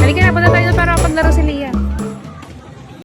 Halika na, punta tayo para maglaro si Lia.